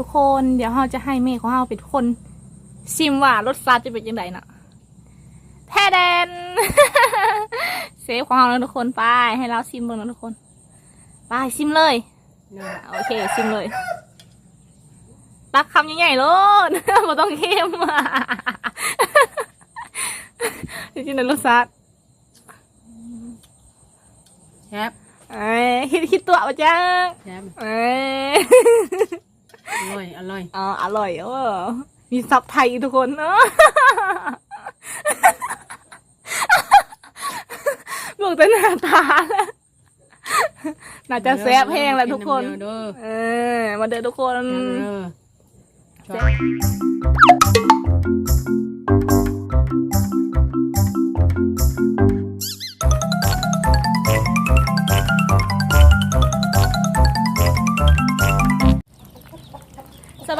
ทุกคนเดี๋ยวเราจะให้เมฆของเราเป็นคนซิมว่ารสชาติจะเป็นยังไงน่ะแท้แดน เซฟของเราแล้วทุกคนไปให้เราซิมเบิ่งแล้วทุกคนไปซิมเลยอะโอเคซิมเลยตักคำใหญ่ๆเลยไม่ต้องเข้มอะจริงๆนะรสชาติแซ่บเอ้ยคิดคิดตัวมาจ้าแซ่บเอ้ย อร่อยอร่อยอ๋ออร่อยเออมีซับไทยทุกคนเนอะบอกแต่หน้าตาแล้วน่าจะแซ่บแห้งแหล้วทุกคนกิำเดียวเด้อเออ มาเด้อทุกคนกินน้ำเด้อชอบ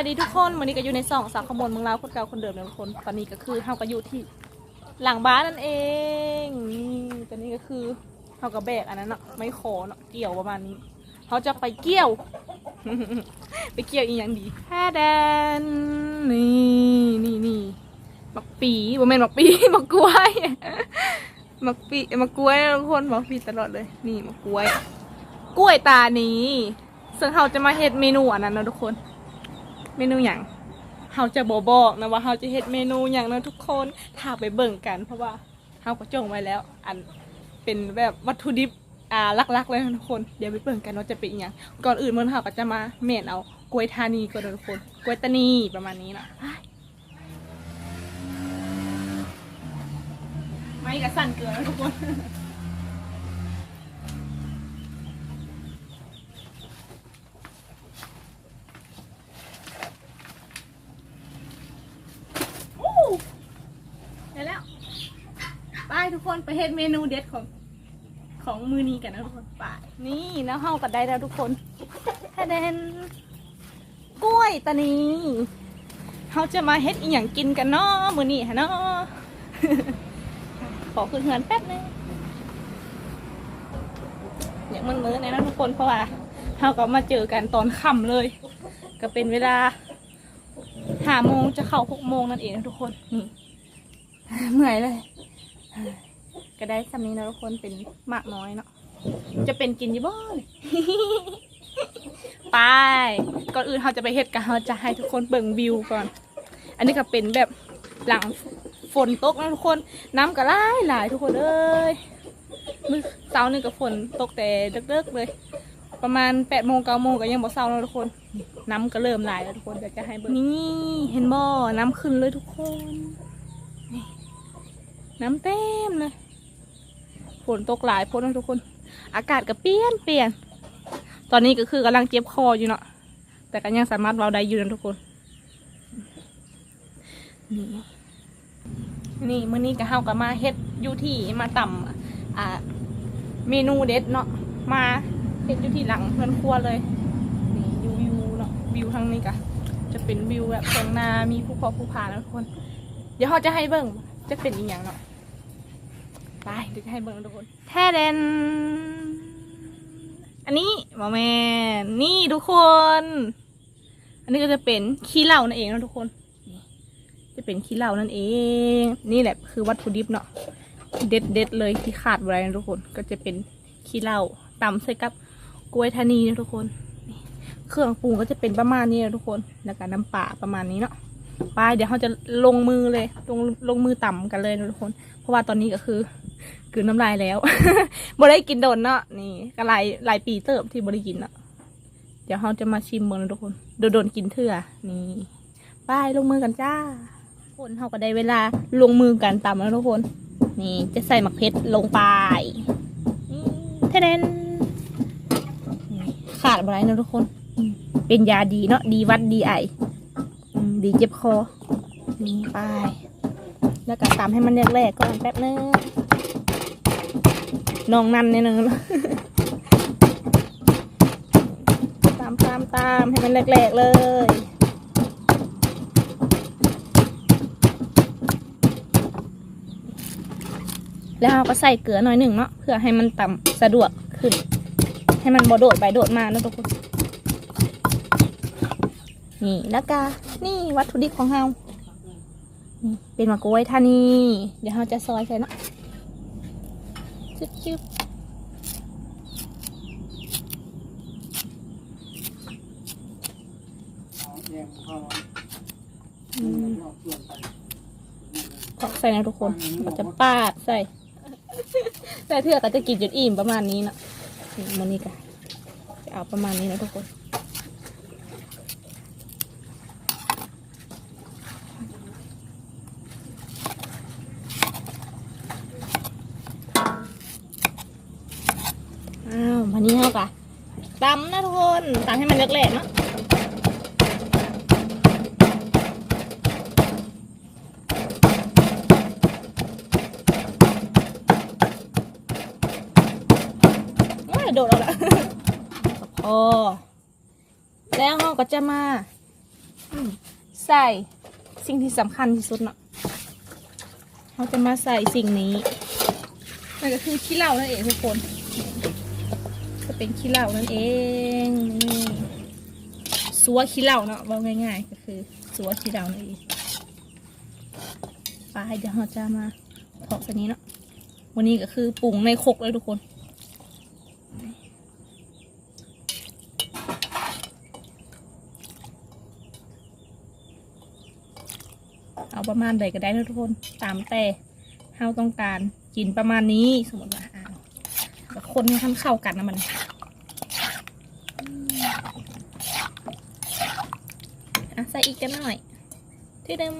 สวัสดีทุกคนวันนี้ก็อยู่ในสองสาวขมลเมืองลาวคนเก่าคนเดิมเลยทุกคนตอนนี้ก็คือเฮาก็อยู่ที่หลังบ้านนั่นเองนี่ตอนนี้ก็คือเฮาก็แบกอันนั้นเนาะไม่ขอเนาะเกี่ยวประมาณนี้เขาจะไปเกี่ยว ไปเกี่ยวอีกอย่างดีแค่แดนนี่นี่นี่มักปีบ่แม่นมักปีมักกล้วยมักปีมักกล้วยทุกคนมักปีตลอดเลย นี่มักกล้วย กล้วยตานี้ซึ่งเขาจะมาเฮ็ดเมนูอันนั้นเนาะทุกคน เมนูอย่างเขาจะบอบอกนะว่าเขาจะเฮ็ดเมนูอย่างนะทุกคนถ้าไปเบิ่งกัน เพราะว่าเขาก็จงไว้แล้ว อันเป็นแบบวัตถุดิบอ่าลักๆเลยนะทุกคนเดี๋ยวไปเบิ่งกันว่าจะเป็นอย่างก่อนอื่นมันเขาก็จะมาเมนเอากล้วยทานีก่อนนะทุกคนกล้วยตานีประมาณนี้เนาะไปไม่กระสั่นเกลือนะทุกคน อู้ได้แล้ว ไปทุกคน ไปเฮ็ดเมนูเด็ดของของมือนี้กันนะทุกคนไปนี่แล้วเฮาก็ได้แล้วทุกคนแค่เดนกล้วยตานีเฮาจะมาเฮ็ดอีหยังกินกันเนาะมือนี้ฮะเนาะขอขึ้นเฮือนแป๊บนึงอย่างมันมือๆเลยนะทุกคนเพราะว่าเฮาก็มาเจอกันตอนค่ำเลย ก็เป็นเวลาห้าโมงจะเข้าหกโมงนั่นเองนะทุกคนนี่เหนื่อยเลย ก็ได้สำนี้นะทุกคนเป็นมากน้อยเนาะจะเป็นกินอยี่บ้านไปก่อนอื่นเราจะไปเฮ็ดกันเราจะให้ทุกคนเบิ่งวิวก่อน อันนี้ก็เป็นแบบหลังฝนตกนะทุกคนน้ำก็ไหลายหลายทุกคนเอ้ยมือเช้านี่ก็ฝนตกแต่เลิกๆเลย ประมาณแปดโมงเก้าโมงก็ยังบ่เช้าแล้วทุกคน น้ำก็เริ่มไหลแล้วทุกคนเดี๋ยวจะให้เบิ่งนี่เห็นบ่อน้ำขึ้นเลยทุกคน นี่น้ำเต็มเลย ฝนตกหลายพ้นะทุกคน อากาศก็เปลี่ยนเปลี่ยน ตอนนี้ก็คือกำลังเจ็บคออยู่เนาะแต่ก็ยังสามารถเราได้อยู่นะทุกคนนี่นี่มื้อนี้ก็เฮาก็มาเฮ็ดอยู่ที่มาต่ำอ่าเมนูเด็ดเนาะมาเฮ็ดอยู่ที่หลังเพื่อนครัวเลยนี่ดูวิวเนาะวิวทางนี้กะจะเป็นวิวแบบตรงนามีภูเขาภูผาแล้วทุกคน เดี๋ยวเขาจะให้เบิ่งจะเป็นอีกอย่างเนาะ ไปดี๋ยวจะให้เบิ่งทุกคนแท้เดนอันนี้หมอแมนนี่ทุกคน อันนี้ก็จะเป็นขี้เหล้านั่นเองนะทุกคนจะเป็นขี้เหล้านั่นเอง นี่แหละคือวัตถุดิบเนาะเด็ดเด็ดเลยที่ขาดไว้นะทุกคน ก็จะเป็นขี้เหล้าตำใส่กับกล้วยทานีนะทุกคนเครื่องปรุงก็จะเป็นประมาณนี้นะทุกคนแล้วก็น้ำปลาประมาณนี้เนาะไปเดี๋ยวเขาจะลงมือเลยลงลงมือต่ำกันเลยนะทุกคน เพราะว่าตอนนี้ก็คือ กลืนน้ำลายแล้วบ่ได้กินโดนเนาะนี่ก็หลายหลายปีเติบที่บ่ได้กินเนาะเดี๋ยวเขาจะมาชิมเมืองนะทุกคนโดนโดนกินเถื่อนี่ไปลงมือกันจ้าคนเขาก็ได้เวลาลงมือกันตำแล้วทุกคน นี่จะใส่หมักเพชรลงไปเทเดนนี่ขาดอะไรนะทุกคน เป็นยาดีเนาะดีวัดดีไอดีเจ็บคอนี่ไป แล้วก็ตามให้มันแรกๆก่อนแป๊บนึง น้องนันเนี่ยนึงตามตามตามให้มันแรกๆเลยแล้วเราก็ใส่เกลือหน่อยหนึ่งเนาะเพื่อให้มันต่ำสะดวกขึ้น ให้มันบโดดไปโดดมานะทุกคนนี่แล้วก็นี่วัตถุดิบของเราเป็นมะกรูดท่านีเดี๋ยวเราจะซอยใส่เนาะ จึ๊บจึ๊บอืมตอกใส่นะทุกคนเราจะปาดใส่ใส่เถื่อก็จะกินจนอิ่มประมาณนี้เนาะนี่มันนี่กันจะเอาประมาณนี้นะทุกคน วันนี้เอากะตำนะทุกคนตำให้มันเล็กๆเนาะโอ้ยโดดเอาละพอแล้วเราก็จะมาใส่สิ่งที่สำคัญที่สุดเนาะเราจะมาใส่สิ่งนี้นั่นก็คือขี้เหล้านั่นเองทุกคน เป็นขี้เหล้านั่นเองนี่สัวขี้เหล้าเนาะว่าง่ายๆ ก็คือสัวขี้เหล้านั่นเองไปเดี๋ยวเราจะมาถอกตัวนี้เนาะวันนี้ก็คือปรุงในครกเลยทุกคนเอาประมาณใดก็ได้นะทุกคน ตามแต่เราต้องการกินประมาณนี้สมมติว่า คนให้ทันเข้ากันนะมันอะใส่อีกกันหน่อย ที่เดิม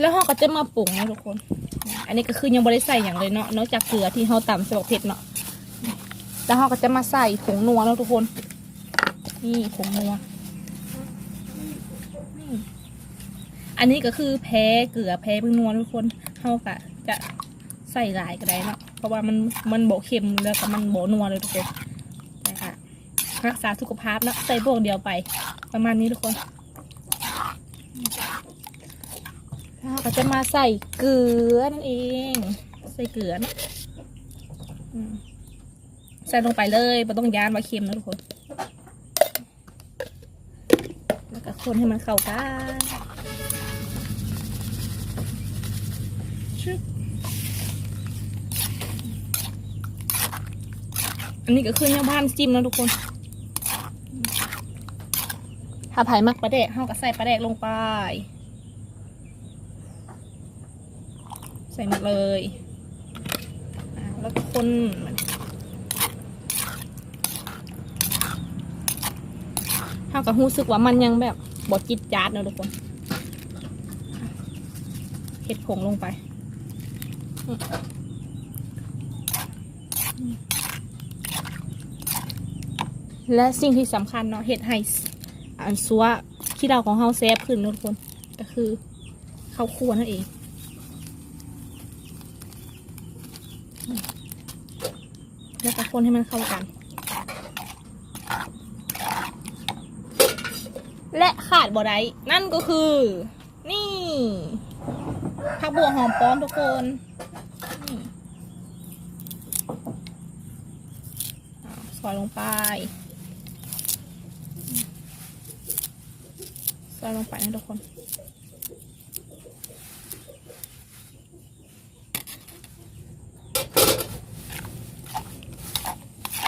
แล้วเราก็จะมาปรุงนะทุกคน อันนี้ก็คือยังบริใส่อย่างเลยเนาะ นอกจากเกลือที่เราตำใส่บักเผ็ดเนาะ แล้วเราก็จะมาใส่ผงนัวแล้วทุกคน นี่ผงนัว อันนี้ก็คือแพ้เกลือแพ้พึ่งนัวทุกคนเราก็ จะใส่หลายก็ได้เนาะเพราะว่ามันมันโบเค็มแล้วก็มันโบนัวเลยทุกคนนะคะรักษาสุขภาพนะใส่พวกเดียวไป ประมาณนี้ทุกคนเราก็จะมาใส่เกลือนั่นเอง ใส่เกลือนะใส่ลงไปเลยไม่ต้องยานว่าเค็มนะทุกคน แล้วก็คนให้มันเข้ากันชึบ อันนี้ก็คือยังบ้านจิ้มนะทุกคน ถ้าไผ่มักปลาแดกเฮาก็ใส่ปลาแดกลงไป ใส่หมดเลยแล้วก็คนมันเฮาก็รู้สึกว่ามันยังแบบบดจิตจาดนะทุกคนเห็ดผงลงไป และสิ่งที่สำคัญเนาะเห็ดไฮอันซัวที่เราของเฮาแซฟขึ้นทุกคน ก็คือข้าวคั่วนั่นเองแล้วก็คนให้มันเข้ากัน และขาดบ่ได้นั่นก็คือ นี่ผักบัวหอมป้อมทุกคนนี่อ่าซอยลงไป ใส่ลงไปนะทุกคน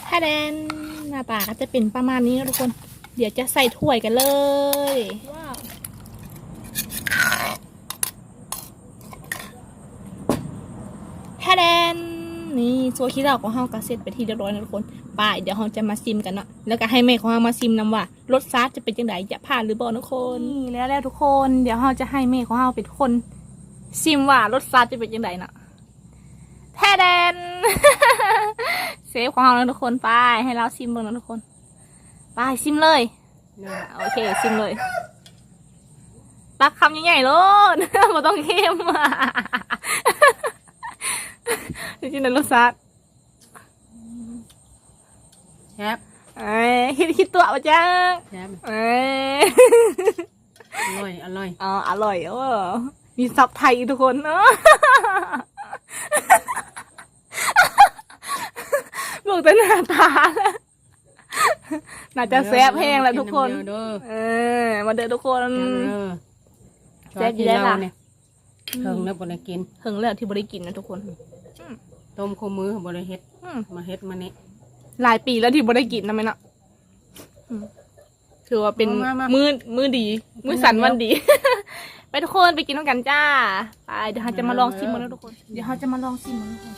ถ้าแดนหน้าตาก็จะเป็นประมาณนี้นะทุกคน เดี๋ยวจะใส่ถ้วยกันเลยว้าแดน นี่ซัวคิดเราของเฮาก็เสร็จไปที่เรียบร้อยนะทุกคนไปเดี๋ยวเราจะมาซิมกันเนาะแล้วก็ให้แม่ของเรามาซิมนำว่ารสชาติจะเป็นยังไงจะผ่านหรือบ่ทุกคนนี่แล้วแล้วทุกคนเดี๋ยวเราจะให้แม่ของเราเป็นคนซิมว่ารสชาติจะเป็นยังไงเนาะแท้แดนเซฟของเราแล้วทุกคนไปให้เราซิมเบิ่งนะทุกคนไปซิมเลยโอเคซิมเลยตักคำใหญ่ๆโลดมาต้องเข้มอะจริงๆนะรสชาติ แชบเอ้ยคิดคิดตัวมาจ้าแชบเอ้ยอร่อยอร่อยอ๋ออร่อยเออมีซับไทยทุกคนเนาะบอกแต่หน้าตาแล้วน่าจะแซ่บแห้งแหละทุกคนกิำเดียวเด้อเออ มาเด้อทุกคนเด้อแซ่บอยู่ได้ล่ะเนี่ยเพิ่งแล้วบ่ได้กินถึงแล้วที่บริกินนะทุกคน ต้มคู่มือบ่ได้เฮ็ดอืมมาเฮ็ดมานี่ หลายปีแล้วที่บริกินนะแม่เนาะอืมถือว่าเป็นมามามือมือดี มือสันวันดี ไปทุกคนไปกินน้ำกันจ้า ไปเดี๋ยวเราจะมาลองชิมมันนะทุกคน เดี๋ยวเราจะมาลองชิมมันทุกคน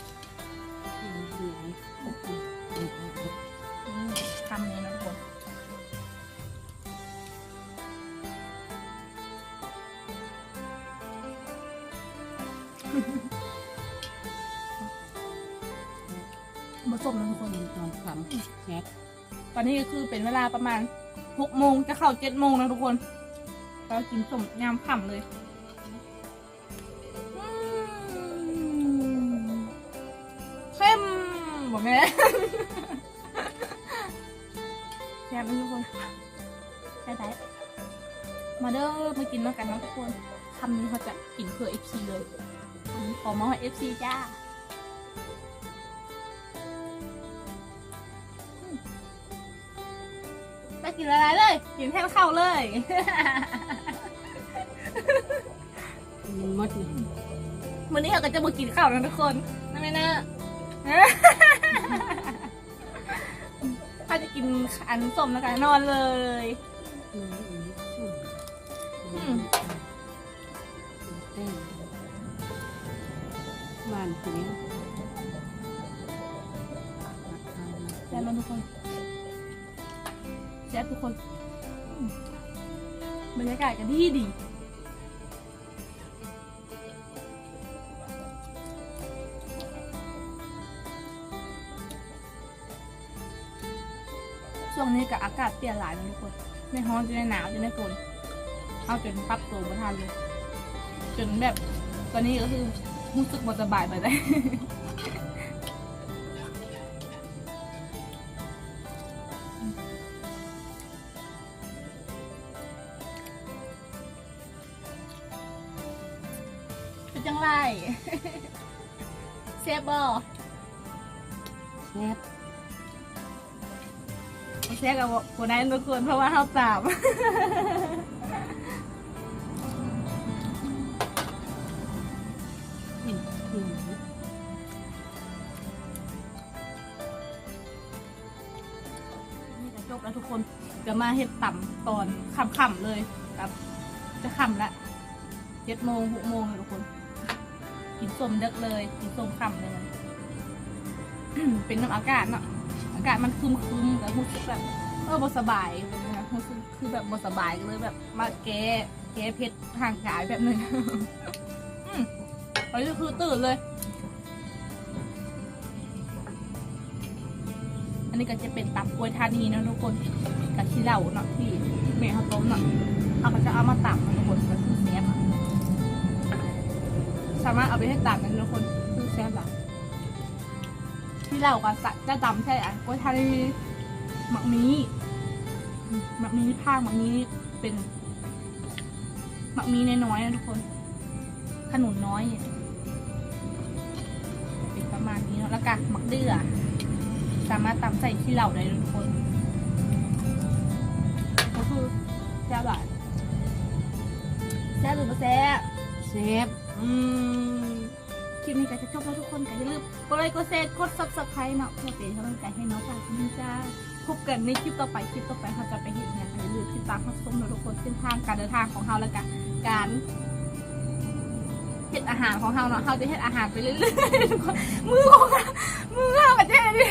ส้มนะทุกคนตอนคำแซ่บตอนนี้ก็คือเป็นเวลาประมาณหกโมงจะเข้าเจ็ดโมงแล้วทุกคนเรากินส้มยามค่ำเลยเข้มบอกแม่แซ่บไหมทุกคนใช่ไหมมาเด้อมากินแล้วกันนะทุกคนคำนี้เขาจะกินเพื่อเอฟซีเลยขอมาให้เอฟซีจ้า กินอะไรเลย กินแทนข้าวเลยมันหมดนี่วันนี้เราก็จะมากินข้าวนะทุกคนนะแม่นะถ้าจะกินอันส้มแล้วกันนอนเลยอืมอืมอืมอืมแต้มหวานทีนี้แซ่บแล้วทุกคน แซ่บทุกคนบรรยากาศก็ดีดีช่วงนี้กับอากาศเปลี่ยนหลายนะทุกคนในห้องจะได้หนาวจะได้ฝนเอาจนปรับตัวมาทันเลย จนแบบตอนนี้ก็คือรู้สึกบ่สบายไปเลย เซฟกับคนนั้นทุกคนเพราะว่าเขาตามอืมอืมนี่จะจบแล้วทุกคนจะมาเห็ดต่ำตอนค่ำๆเลยครับ จะค่ำละเจ็ดโมงหกโมงเลยทุกคน กินส้มเด็กเลย กินส้มค่ำเลย เป็นน้ำอากาศเนาะากาศมันครึมๆแต่รู้สึกแบบเออบสบายเป็นไงนะรู้สึกคือแบบบสบายก็เลยแบบมาแก้แก้เพชรทางกายแบบนึงอืมตอนนี้คือตื่นเลย อันนี้ก็จะเป็นตับกล้วยทานีนะทุกคนกับขี้เหล่าเนาะที่แม่เขาต้มเนาะเอาก็จะเอามาตักนะทุกคนก็คือแซ่บอะสามารถเอาไปให้ตักกันทุกคนคือแซ่บอะ ที่เหล่ากับสะจะจำใช่อะกล้วยทานีหมักนี้อืมหมักนี้ผ้าหมักนี้เป็นหมักนี้น้อยๆนะทุกคน ขนุนน้อยเป็นประมาณนี้เนาะแล้วก็หมักเดือสามารถตำใส่ที่เหล่าได้เลยทุกคนก็คือแซ่บหลายแซ่บหรือไม่แซ่บแซ่บอืม คลิปนี้ก็จะจบแล้วทุกคนก็อย่าลืมกดไลค์กดแชร์กดซับสไครต์เนาะเพื่อเป็นกำลังใจให้น้องปาคุณจ้าพบกันในคลิปต่อไปคลิปต่อไปเขาจะไปเห็นงานอย่าลืมติดตามรับชมนะทุกคนเส้นทางการเดินทางของเราแล้วกันการเฮ็ดอาหารของเราเนาะเราจะเฮ็ดอาหารไปเรื่อยๆทุกคนมือของเรามือเราแบบนี้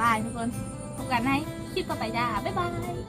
บายทุกคนพบกันในคลิปต่อไปจ้าบ๊ายบาย